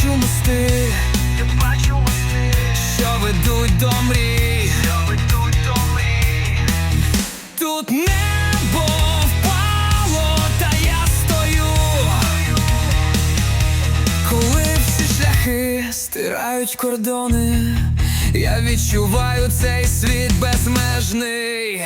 бачу мости, я бачу мости, що ведуть до мрій, що ведуть до мрій. Тут небо та я стою, коли всі шляхи стирають кордони, я відчуваю цей світ безмежний.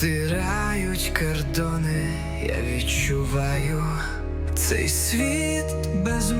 стирають кордони, я відчуваю цей світ без мене